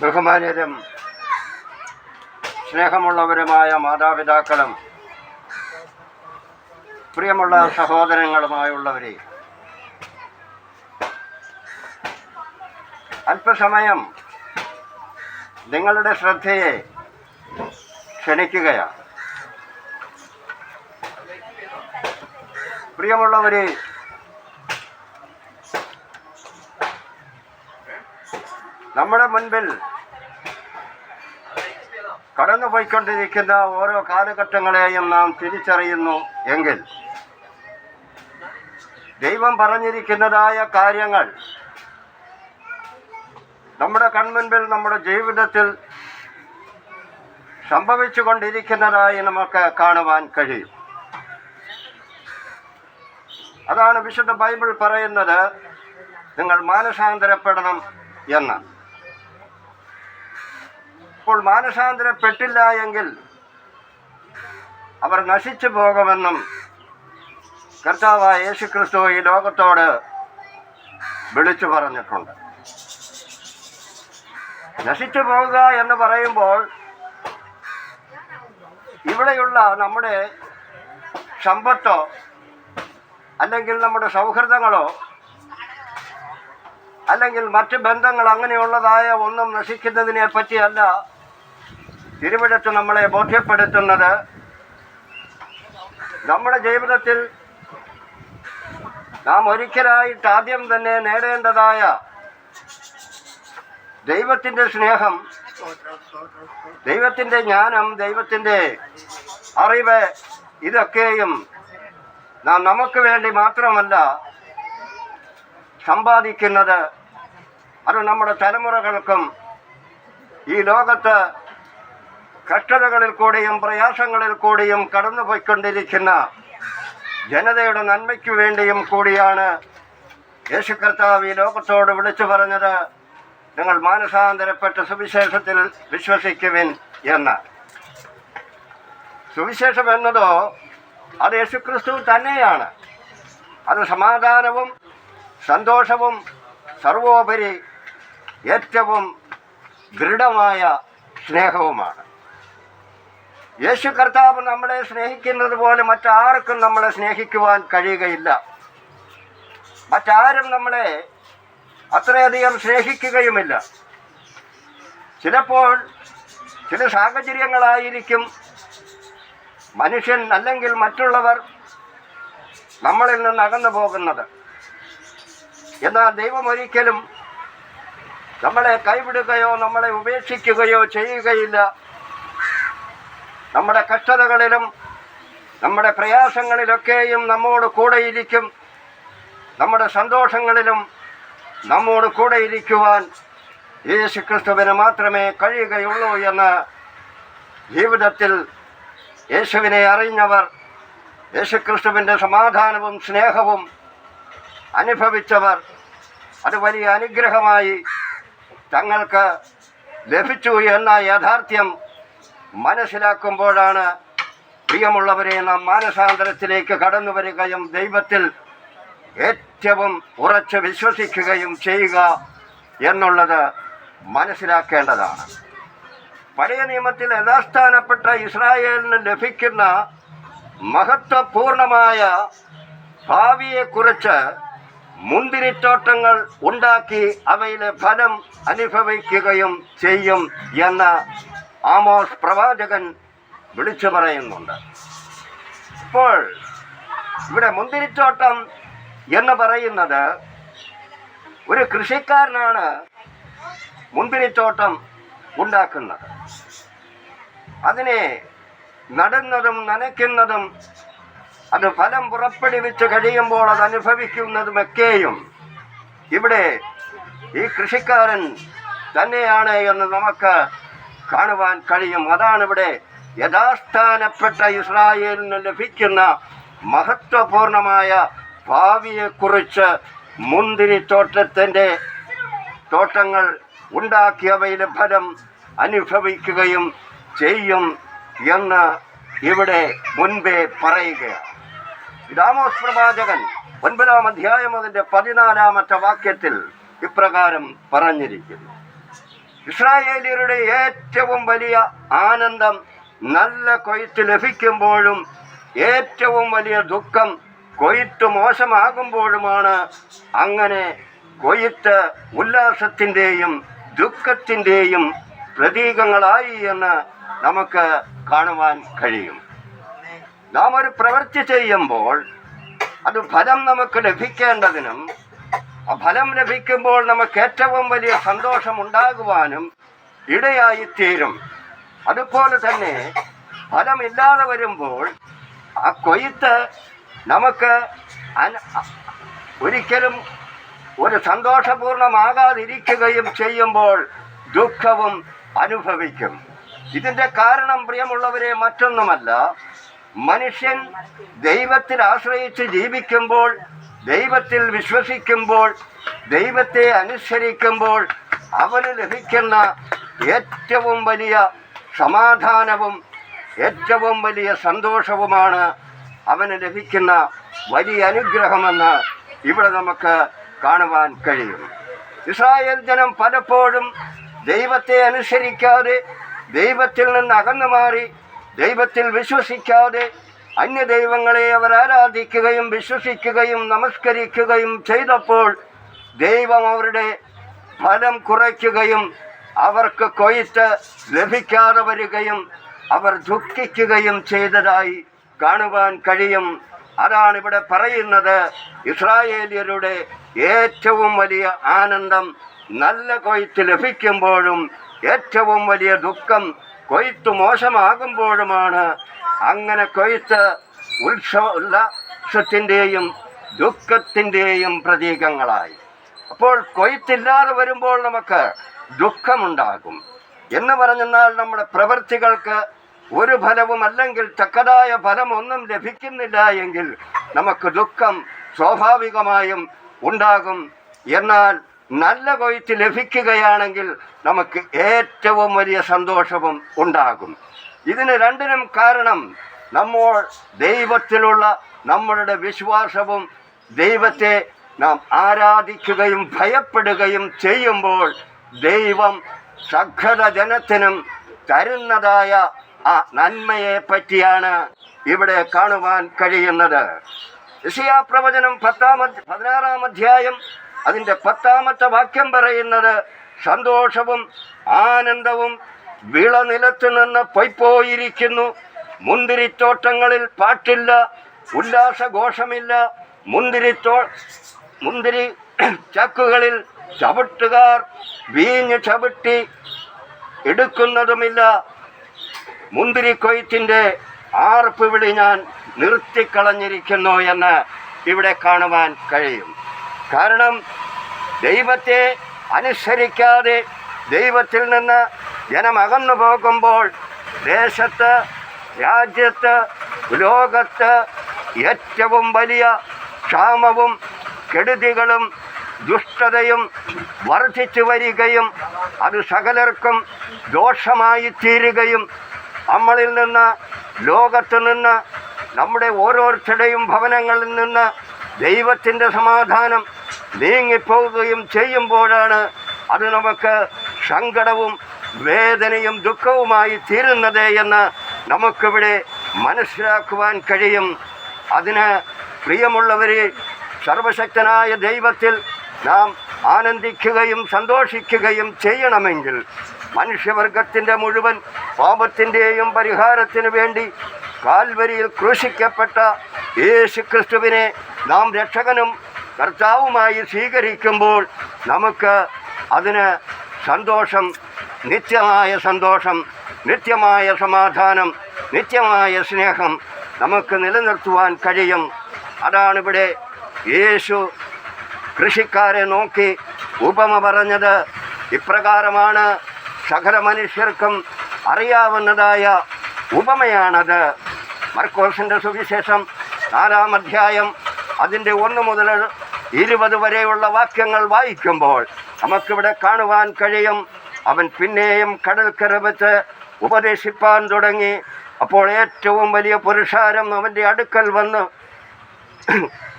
ബഹുമാന്യരും സ്നേഹമുള്ളവരുമായ മാതാപിതാക്കളും പ്രിയമുള്ള സഹോദരങ്ങളുമായുള്ളവരെ അല്പസമയം നിങ്ങളുടെ ശ്രദ്ധയെ ക്ഷണിക്കുകയാണ്. പ്രിയമുള്ളവരെ നമ്മുടെ മുൻപിൽ കടന്നുപോയിക്കൊണ്ടിരിക്കുന്ന ഓരോ കാലഘട്ടങ്ങളെയും നാം തിരിച്ചറിയുന്നു എങ്കിൽ ദൈവം പറഞ്ഞിരിക്കുന്നതായ കാര്യങ്ങൾ നമ്മുടെ കൺമുൻപിൽ നമ്മുടെ ജീവിതത്തിൽ സംഭവിച്ചു കൊണ്ടിരിക്കുന്നതായി നമുക്ക് കാണുവാൻ കഴിയും. അതാണ് വിശുദ്ധ ബൈബിൾ പറയുന്നത്. നിങ്ങൾ മാനസാന്തരപ്പെടണം എന്ന്. ഇപ്പോൾ മാനസാന്തരപ്പെട്ടില്ല എങ്കിൽ അവർ നശിച്ചു പോകുമെന്നും കർത്താവായ യേശു ക്രിസ്തു ഈ ലോകത്തോട് വിളിച്ചു പറഞ്ഞിട്ടുണ്ട്. നശിച്ചു പോവുക എന്ന് പറയുമ്പോൾ ഇവിടെയുള്ള നമ്മുടെ സമ്പത്തോ അല്ലെങ്കിൽ നമ്മുടെ സൗഹൃദങ്ങളോ അല്ലെങ്കിൽ മറ്റ് ബന്ധങ്ങൾ അങ്ങനെയുള്ളതായ ഒന്നും നശിക്കുന്നതിനെ പറ്റിയല്ല തിരുവിടത്ത് നമ്മളെ ബോധ്യപ്പെടുത്തുന്നത് നമ്മുടെ ജീവിതത്തിൽ നാം ഒരിക്കലായിട്ട് ആദ്യം തന്നെ നേടേണ്ടതായ ദൈവത്തിന്റെ സ്നേഹം ദൈവത്തിന്റെ ജ്ഞാനം ദൈവത്തിന്റെ അറിവ് ഇതൊക്കെയും നാം നമുക്ക് വേണ്ടി മാത്രമല്ല സമ്പാദിക്കുന്നത്. അത് നമ്മുടെ തലമുറകൾക്കും ഈ ലോകത്ത് കഷ്ടതകളിൽ കൂടിയും പ്രയാസങ്ങളിൽ കൂടിയും കടന്നുപോയിക്കൊണ്ടിരിക്കുന്ന ജനതയുടെ നന്മയ്ക്ക് വേണ്ടിയും കൂടിയാണ് യേശു കർത്താവ് ഈ ലോകത്തോട് വിളിച്ചു പറഞ്ഞത്. നിങ്ങൾ മാനസാന്തരപ്പെട്ട സുവിശേഷത്തിൽ വിശ്വസിക്കുവിൻ എന്ന്. സുവിശേഷം എന്നതോ അത് യേശുക്രിസ്തു തന്നെയാണ്. അത് സമാധാനവും സന്തോഷവും സർവോപരി ഏറ്റവും ദൃഢമായ സ്നേഹവുമാണ്. യേശു കർത്താവ് നമ്മളെ സ്നേഹിക്കുന്നത് പോലെ മറ്റാർക്കും നമ്മളെ സ്നേഹിക്കുവാൻ കഴിയുകയില്ല. മറ്റാരും നമ്മളെ അത്രയധികം സ്നേഹിക്കുകയുമില്ല. ചിലപ്പോൾ ചില സാഹചര്യങ്ങളായിരിക്കും മനുഷ്യൻ അല്ലെങ്കിൽ മറ്റുള്ളവർ നമ്മളിൽ നിന്ന് അകന്നു പോകുന്നത്. എന്നാൽ ദൈവം ഒരിക്കലും നമ്മളെ കൈവിടുകയോ നമ്മളെ ഉപേക്ഷിക്കുകയോ ചെയ്യുകയില്ല. നമ്മുടെ കഷ്ടതകളിലും നമ്മുടെ പ്രയാസങ്ങളിലൊക്കെയും നമ്മോട് കൂടെയിരിക്കും. നമ്മുടെ സന്തോഷങ്ങളിലും നമ്മോട് കൂടെ ഇരിക്കുവാൻ യേശു ക്രിസ്തുവിന് മാത്രമേ കഴിയുകയുള്ളൂ എന്ന് ജീവിതത്തിൽ യേശുവിനെ അറിഞ്ഞവർ യേശുക്രിസ്തുവിന്റെ സമാധാനവും സ്നേഹവും അനുഭവിച്ചവർ അത് വലിയ അനുഗ്രഹമായി തങ്ങൾക്ക് ലഭിച്ചു എന്ന യാഥാർത്ഥ്യം മനസ്സിലാക്കുമ്പോഴാണ് പ്രിയമുള്ളവരെ നാം മാനസാന്തരത്തിലേക്ക് കടന്നു വരികയും ദൈവത്തിൽ ഏറ്റവും ഉറച്ച് വിശ്വസിക്കുകയും ചെയ്യുക എന്നുള്ളത് മനസ്സിലാക്കേണ്ടതാണ്. പഴയ നിയമത്തിൽ യഥാസ്ഥാനപ്പെട്ട ഇസ്രായേലിന് ലഭിക്കുന്ന മഹത്വപൂർണമായ ഭാവിയെക്കുറിച്ച് മുന്തിരിത്തോട്ടങ്ങൾ ഉണ്ടാക്കി അവയിലെ ഫലം അനുഭവിക്കുകയും ചെയ്യും എന്ന് ആമോസ് പ്രവാചകൻ വിളിച്ചു പറയുന്നുണ്ട്. ഇപ്പോൾ ഇവിടെ മുന്തിരിത്തോട്ടം എന്ന് പറയുന്നത് ഒരു കൃഷിക്കാരനാണ് മുന്തിരിത്തോട്ടം ഉണ്ടാക്കുന്നത്. അതിനെ നടുന്നതും നനയ്ക്കുന്നതും അത് ഫലം പുറപ്പെടുവിച്ച് കഴിയുമ്പോൾ അത് അനുഭവിക്കുന്നതുമൊക്കെയും ഇവിടെ ഈ കൃഷിക്കാരൻ തന്നെയാണ് എന്ന് നമുക്ക് കാണുവാൻ കഴിയും. അതാണ് ഇവിടെ യഥാസ്ഥാനപ്പെട്ട ഇസ്രായേലിന് ലഭിക്കുന്ന മഹത്വപൂർണമായ ഭാവിയെക്കുറിച്ച് മുന്തിരിത്തോട്ടത്തിന്റെ തോട്ടങ്ങൾ ഉണ്ടാക്കിയവയിലെ ഫലം അനുഭവിക്കുകയും ചെയ്യും എന്ന് ഇവിടെ മുൻപേ പറയുകയാണ്. ഇതാമോസ് പ്രവാചകൻ ഒൻപതാം അധ്യായം അതിന്റെ പതിനാലാമത്തെ വാക്യത്തിൽ ഇപ്രകാരം പറഞ്ഞിരിക്കുന്നു. ഇസ്രായേലിയരുടെ ഏറ്റവും വലിയ ആനന്ദം നല്ല കൊയ്ത്ത് ലഭിക്കുമ്പോഴും ഏറ്റവും വലിയ ദുഃഖം കൊയ്ത്ത് മോശമാകുമ്പോഴുമാണ് അങ്ങനെ കൊയ്ത്ത് ഉല്ലാസത്തിന്റെയും ദുഃഖത്തിന്റെയും പ്രതീകങ്ങളായി എന്ന് നമുക്ക് കാണുവാൻ കഴിയും. നാം ഒരു പ്രവൃത്തി ചെയ്യുമ്പോൾ അത് ഫലം നമുക്ക് ലഭിക്കേണ്ടതിനും ഫലം ലഭിക്കുമ്പോൾ നമുക്ക് ഏറ്റവും വലിയ സന്തോഷം ഉണ്ടാകുവാനും ഇടയായി തീരും. അതുപോലെ തന്നെ ഫലമില്ലാതെ വരുമ്പോൾ ആ കൊയ്ത്ത് നമുക്ക് ഒരിക്കലും ഒരു സന്തോഷപൂർണമാകാതിരിക്കുകയും ചെയ്യുമ്പോൾ ദുഃഖവും അനുഭവിക്കും. ഇതിന്റെ കാരണം പ്രിയമുള്ളവരെ മറ്റൊന്നുമല്ല. മനുഷ്യൻ ദൈവത്തിൽ ആശ്രയിച്ച് ജീവിക്കുമ്പോൾ ദൈവത്തിൽ വിശ്വസിക്കുമ്പോൾ ദൈവത്തെ അനുസരിക്കുമ്പോൾ അവന് ലഭിക്കുന്ന ഏറ്റവും വലിയ സമാധാനവും ഏറ്റവും വലിയ സന്തോഷവുമാണ് അവന് ലഭിക്കുന്ന വലിയ അനുഗ്രഹമെന്ന് ഇവിടെ നമുക്ക് കാണുവാൻ കഴിയും. ഇസ്രായേൽ ജനം പലപ്പോഴും ദൈവത്തെ അനുസരിക്കാതെ ദൈവത്തിൽ നിന്ന് അകന്നു മാറി ദൈവത്തിൽ വിശ്വസിക്കാതെ അന്യ ദൈവങ്ങളെ അവർ ആരാധിക്കുകയും വിശ്വസിക്കുകയും നമസ്കരിക്കുകയും ചെയ്തപ്പോൾ ദൈവം അവരുടെ ഫലം കുറയ്ക്കുകയും അവർക്ക് കൊയ്ത്ത് ലഭിക്കാതെ വരികയും അവർ ദുഃഖിക്കുകയും ചെയ്തതായി കാണുവാൻ കഴിയും. അതാണ് ഇവിടെ പറയുന്നത്. ഇസ്രായേലിയരുടെ ഏറ്റവും വലിയ ആനന്ദം നല്ല കൊയ്ത്ത് ലഭിക്കുമ്പോഴും ഏറ്റവും വലിയ ദുഃഖം കൊയ്ത്ത് മോശമാകുമ്പോഴുമാണ് അങ്ങനെ കൊയ്ത്ത് ഉത്സവ ഉല്ലാസത്തിന്റെയും ദുഃഖത്തിന്റെയും പ്രതീകങ്ങളായി. അപ്പോൾ കൊയ്ത്തില്ലാതെ വരുമ്പോൾ നമുക്ക് ദുഃഖമുണ്ടാകും. എന്ന് പറഞ്ഞെന്നാൽ നമ്മുടെ പ്രവൃത്തികൾക്ക് ഒരു ഫലവും അല്ലെങ്കിൽ തക്കതായ ഫലമൊന്നും ലഭിക്കുന്നില്ല എങ്കിൽ നമുക്ക് ദുഃഖം സ്വാഭാവികമായും ഉണ്ടാകും. എന്നാൽ നല്ല കൊയ്ത്ത് ലഭിക്കുകയാണെങ്കിൽ നമുക്ക് ഏറ്റവും വലിയ സന്തോഷവും ഉണ്ടാകും. ഇതിന് രണ്ടിനും കാരണം നമ്മൾ ദൈവത്തിലുള്ള നമ്മളുടെ വിശ്വാസവും ദൈവത്തെ നാം ആരാധിക്കുകയും ഭയപ്പെടുകയും ചെയ്യുമ്പോൾ ദൈവം സകല ജനത്തിനും തരുന്നതായ ആ നന്മയെ പറ്റിയാണ് ഇവിടെ കാണുവാൻ കഴിയുന്നത്. യശയാ പ്രവചനം പത്താമ പതിനാറാം അധ്യായം അതിന്റെ പത്താമത്തെ വാക്യം പറയുന്നത് സന്തോഷവും ആനന്ദവും വിളനിലത്ത് നിന്ന് പൊയ്പോയിരിക്കുന്നു. മുന്തിരിത്തോട്ടങ്ങളിൽ പാട്ടില്ല ഉല്ലാസഘോഷമില്ല. മുന്തിരിത്തോ മുന്തിരി ചക്കുകളിൽ ചവിട്ടുകാർ വീഞ്ഞ് ചവിട്ടി എടുക്കുന്നതുമില്ല. മുന്തിരിക്കൊയ്ത്തിന്റെ ആർപ്പ് വിളി ഞാൻ നിർത്തിക്കളഞ്ഞിരിക്കുന്നു എന്ന് ഇവിടെ കാണുവാൻ കഴിയും. കാരണം ദൈവത്തെ അനുസരിക്കാതെ ദൈവത്തിൽ നിന്ന് ജനമകന്നു പോകുമ്പോൾ ദേശത്ത് രാജ്യത്ത് ലോകത്ത് ഏറ്റവും വലിയ ക്ഷാമവും കെടുതികളും ദുഷ്ടതയും വർദ്ധിച്ചു വരികയും അത് സകലർക്കും ദോഷമായി തീരുകയും നമ്മളിൽ നിന്ന് ലോകത്ത് നിന്ന് നമ്മുടെ ഓരോരുത്തരുടെയും ഭവനങ്ങളിൽ നിന്ന് ദൈവത്തിന്റെ സമാധാനം നീങ്ങിപ്പോവുകയും ചെയ്യുമ്പോഴാണ് അത് നമുക്ക് സങ്കടവും വേദനയും ദുഃഖവുമായി തീരുന്നത് എന്ന് നമുക്കിവിടെ മനസ്സിലാക്കുവാൻ കഴിയും. അതിന് പ്രിയമുള്ളവരെ സർവശക്തനായ ദൈവത്തിൽ നാം ആനന്ദിക്കുകയും സന്തോഷിക്കുകയും ചെയ്യണമെങ്കിൽ മനുഷ്യവർഗത്തിന്റെ മുഴുവൻ പാപത്തിന്റെയും പരിഹാരത്തിന് വേണ്ടി കാൽവരിയിൽ ക്രൂശിക്കപ്പെട്ട യേശു ക്രിസ്തുവിനെ നാം രക്ഷകനും കർത്താവുമായി സ്വീകരിക്കുമ്പോൾ നമുക്ക് അതിന് സന്തോഷം നിത്യമായ സന്തോഷം നിത്യമായ സമാധാനം നിത്യമായ സ്നേഹം നമുക്ക് നിലനിർത്തുവാൻ കഴിയും. അതാണിവിടെ യേശു കൃഷിക്കാരെ നോക്കി ഉപമ പറഞ്ഞത്. ഇപ്രകാരമാണ് സകല മനുഷ്യർക്കും അറിയാവുന്നതായ ഉപമയാണത്. മർക്കോസിന്റെ സുവിശേഷം നാലാം അധ്യായം അതിന്റെ ഒന്ന് മുതൽ ഇരുപത് വരെയുള്ള വാക്യങ്ങൾ വായിക്കുമ്പോൾ നമുക്കിവിടെ കാണുവാൻ കഴിയും. അവൻ പിന്നെയും കടൽക്കര വെച്ച് ഉപദേശിപ്പാൻ തുടങ്ങി. അപ്പോൾ ഏറ്റവും വലിയ പുരുഷാരം അവന്റെ അടുക്കൽ വന്ന്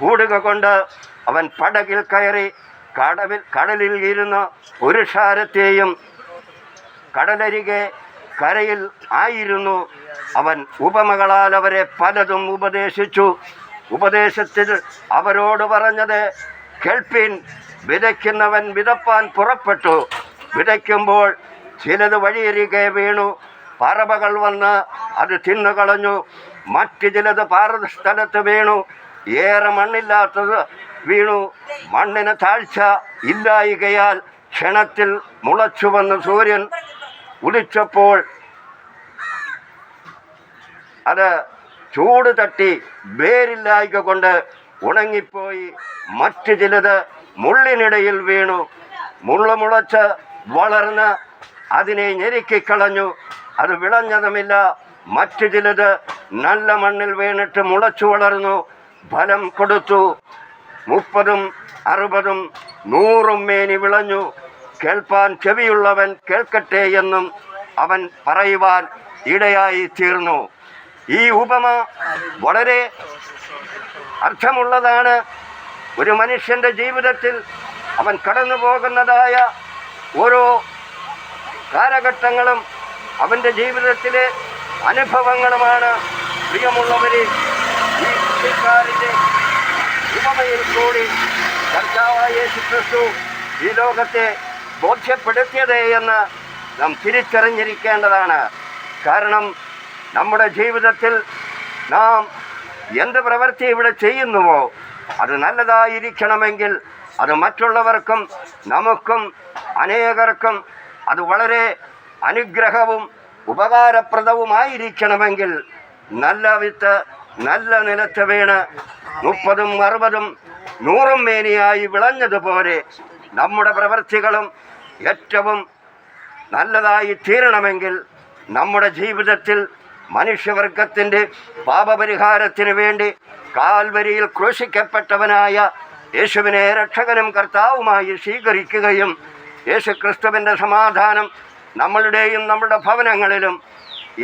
കൂടുക കൊണ്ട് അവൻ പടകിൽ കയറി കടവിൽ കടലിൽ ഇരുന്ന പുരുഷാരത്തെയും കടലരികെ കരയിൽ ആയിരുന്നു. അവൻ ഉപമകളാൽ അവരെ പലതും ഉപദേശിച്ചു. ഉപദേശത്തിൽ അവരോട് പറഞ്ഞത് കേൾപ്പിൻ വിതയ്ക്കുന്നവൻ വിതപ്പാൻ പുറപ്പെട്ടു. വിതയ്ക്കുമ്പോൾ ചിലത് വഴിയരികെ വീണു. പറവകൾ വന്ന് അത് തിന്നുകളഞ്ഞു മറ്റു ചിലത് പാറ സ്ഥലത്ത് വീണു. ഏറെ മണ്ണില്ലാത്തത് വീണു. മണ്ണിന് താഴ്ച ഇല്ലായികയാൽ ക്ഷണത്തിൽ മുളച്ചു വന്ന് സൂര്യൻ. ഉദിച്ചപ്പോൾ അത് ചൂട് തട്ടി വേരില്ലായ്ക കൊണ്ട് ഉണങ്ങിപ്പോയി. മറ്റു ചിലത് മുള്ളിനിടയിൽ വീണു. മുള്ളു മുളച്ച് വളർന്ന് അതിനെ ഞെരുക്കിക്കളഞ്ഞു അത് വിളഞ്ഞതുമില്ല. മറ്റു ചിലത് നല്ല മണ്ണിൽ വീണിട്ട് മുളച്ചു വളർന്നു. ഫലം കൊടുത്തു. മുപ്പതും അറുപതും നൂറും മേനി വിളഞ്ഞു. കേൾപ്പാൻ ചെവിയുള്ളവൻ കേൾക്കട്ടെ എന്നും അവൻ പറയുവാൻ ഇടയായി തീർന്നു. ഈ ഉപമ വളരെ അർത്ഥമുള്ളതാണ്. ഒരു മനുഷ്യന്റെ ജീവിതത്തിൽ അവൻ കടന്നു പോകുന്നതായ ഓരോ കാലഘട്ടങ്ങളും അവന്റെ ജീവിതത്തിലെ അനുഭവങ്ങളുമാണ് പ്രിയമുള്ളവരെ ഈ കൃഷിക്കാരന്റെ ഉപമയിൽ കൂടി കർത്താവായ യേശു ഈ ലോകത്തെ ബോധ്യപ്പെടുത്തിയത് എന്ന് നാം തിരിച്ചറിഞ്ഞിരിക്കേണ്ടതാണ്. കാരണം നമ്മുടെ ജീവിതത്തിൽ നാം എന്ത് പ്രവൃത്തി ഇവിടെ ചെയ്യുന്നുവോ അത് നല്ലതായിരിക്കണമെങ്കിൽ അത് മറ്റുള്ളവർക്കും നമുക്കും അനേകർക്കും അത് വളരെ അനുഗ്രഹവും ഉപകാരപ്രദവുമായിരിക്കണമെങ്കിൽ നല്ല വിത്ത് നല്ല നിലത്ത് വീണ് മുപ്പതും അറുപതും നൂറും മേനിയായി വിളഞ്ഞതുപോലെ നമ്മുടെ പ്രവൃത്തികളും ഏറ്റവും നല്ലതായി തീരണമെങ്കിൽ നമ്മുടെ ജീവിതത്തിൽ മനുഷ്യവർഗത്തിന്റെ പാപപരിഹാരത്തിന് വേണ്ടി കാൽവരിയിൽ ക്രൂശിക്കപ്പെട്ടവനായ യേശുവിനെ രക്ഷകനും കർത്താവുമായി സ്വീകരിക്കുകയും യേശു ക്രിസ്തുവിന്റെ സമാധാനം നമ്മളുടെയും നമ്മുടെ ഭവനങ്ങളിലും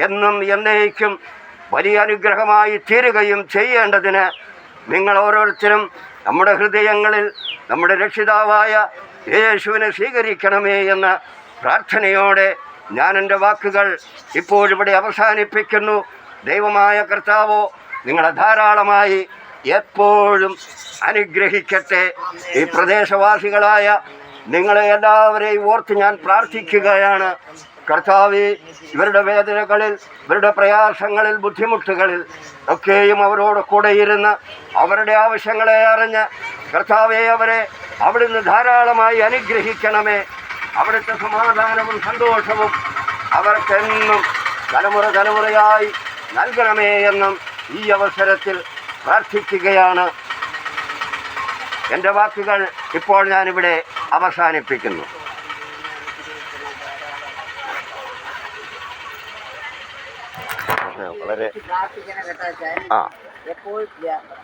എന്നും എന്നേക്കും വലിയ അനുഗ്രഹമായി തീരുകയും ചെയ്യേണ്ടതിന് നിങ്ങൾ ഓരോരുത്തരും നമ്മുടെ ഹൃദയങ്ങളിൽ നമ്മുടെ രക്ഷിതാവായ യേശുവിനെ സ്വീകരിക്കണമേ എന്ന പ്രാർത്ഥനയോടെ ഞാൻ എന്റെ വാക്കുകൾ ഇപ്പോഴിവിടെ അവസാനിപ്പിക്കുന്നു. ദൈവമായ കർത്താവോ നിങ്ങളെ ധാരാളമായി എപ്പോഴും അനുഗ്രഹിക്കട്ടെ. ഈ പ്രദേശവാസികളായ നിങ്ങളെ എല്ലാവരെയും ഓർത്ത് ഞാൻ പ്രാർത്ഥിക്കുകയാണ്. കർത്താവ് ഇവരുടെ വേദനകളിൽ ഇവരുടെ പ്രയാസങ്ങളിൽ ബുദ്ധിമുട്ടുകളിൽ ഒക്കെയും അവരോട് കൂടെ ഇരുന്ന് അവരുടെ ആവശ്യങ്ങളെ അറിഞ്ഞ് കർത്താവെ അവരെ അവിടുന്ന് ധാരാളമായി അനുഗ്രഹിക്കണമേ. അവിടുത്തെ സമാധാനവും സന്തോഷവും അവർക്കെന്നും തലമുറ തലമുറയായി നൽകണമേ എന്നും ഈ അവസരത്തിൽ പ്രാർത്ഥിക്കുകയാണ്. എന്റെ വാക്കുകൾ ഇപ്പോൾ ഞാനിവിടെ അവസാനിപ്പിക്കുന്നു. വളരെ ആ.